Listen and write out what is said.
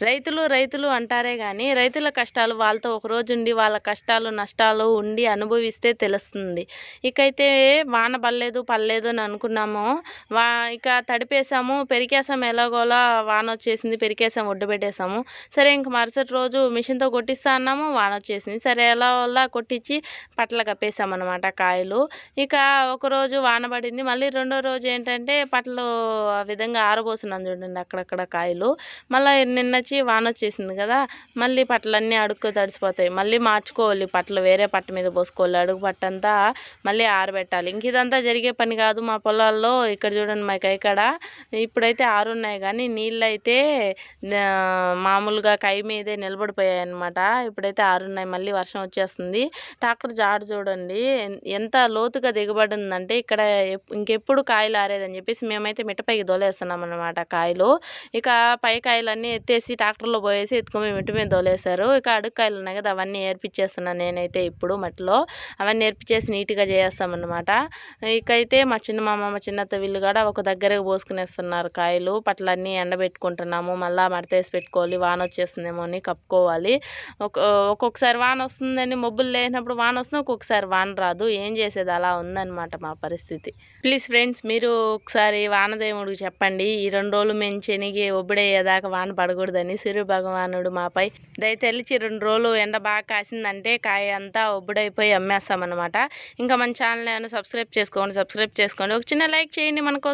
రైతులు రైతులు అంటారే కానీ రైతుల కష్టాలు వాళ్ళతో ఒక రోజు ఉండి వాళ్ళ కష్టాలు నష్టాలు ఉండి అనుభవిస్తే తెలుస్తుంది. ఇకైతే వాన పడలేదు పడలేదు అని అనుకున్నాము. వా ఇక తడిపేసాము పెరికేసాం ఎలాగోలా వాన వచ్చేసింది పెరికేసాం ఒడ్డు పెట్టేసాము. సరే ఇంక మరుసటి రోజు మిషన్తో కొట్టిస్తా అన్నాము వాన వచ్చేసింది. సరే ఎలా వల్ల కొట్టించి పట్ల కప్పేసామన్నమాట కాయలు. ఇక ఒకరోజు వాన పడింది మళ్ళీ రెండో రోజు ఏంటంటే పట్లు ఆ విధంగా ఆరబోస్తున్నాను చూడండి అక్కడక్కడ కాయలు. మళ్ళీ నిన్న వచ్చి వాన వచ్చేసింది కదా మళ్ళీ పట్లన్నీ అడుక్కు తడిసిపోతాయి. మళ్ళీ మార్చుకోవాలి పట్లు వేరే పట్ట మీద పోసుకోవాలి. అడుగు పట్టంతా మళ్ళీ ఆరబెట్టాలి. ఇంక ఇదంతా జరిగే పని కాదు మా పొలాల్లో. ఇక్కడ చూడండి మా కైకాడ. ఇప్పుడైతే ఆరున్నాయి కానీ నీళ్ళు అయితే మామూలుగా కై మీదే నిలబడిపోయాయి అనమాట ఇప్పుడైతే ఆరున్నాయి మళ్ళీ వర్షం వచ్చేస్తుంది. ట్రాక్టర్ జాడు చూడండి. ఎంత లోతుగా దిగబడి ఉందంటే ఇక్కడ ఇంకెప్పుడు కాయలు ఆరేదని చెప్పేసి మేమైతే మిట్టపైకి దోలేస్తున్నాం అనమాట కాయలు. ఇక పై కాయలన్నీ ఎత్తేసి ట్రాక్టర్లో పోయేసి ఎత్తుకొని మిట్ట మీద తోలేశారు. ఇక అడుక్కాయలు ఉన్నాయి కదా అవన్నీ నేర్పించేస్తున్నాను నేనైతే ఇప్పుడు మట్టిలో. అవన్నీ నేర్పించేసి నీట్గా చేస్తామన్నమాట. ఇకైతే మా చిన్న మామ మా చిన్నత్త వీళ్ళు కూడా ఒక దగ్గరకు పోసుకునేస్తున్నారు కాయలు. పట్లన్నీ ఎండబెట్టుకుంటున్నాము. మళ్ళీ మడతేసి పెట్టుకోవాలి. వాన వచ్చేస్తుందేమో అని కప్పుకోవాలి. ఒక ఒక్కొక్కసారి వాన వస్తుందని మబ్బులు లేనప్పుడు వాన వస్తుంది ఒక్కొక్కసారి వాన రాదు. ఏం చేసేది? అలా ఉందన్నమాట మా పరిస్థితి. ప్లీజ్ ఫ్రెండ్స్ మీరు ఒకసారి వానదేవుడికి చెప్పండి. ఈ రెండు రోజులు మేము చెనిగి ఒబ్బడయ్యేదాకా వాన పడకూడదని. సూర్య భగవానుడు మాపై దయతెలిచి రెండు రోజులు ఎండ బాగా కాసిందంటే కాయ అంతా ఒబ్బుడైపోయి అమ్మేస్తామన్నమాట. ఇంకా మన ఛానల్ ఏమైనా సబ్స్క్రైబ్ చేసుకోండి సబ్స్క్రైబ్ చేసుకోండి. ఒక చిన్న లైక్ చేయండి మనకు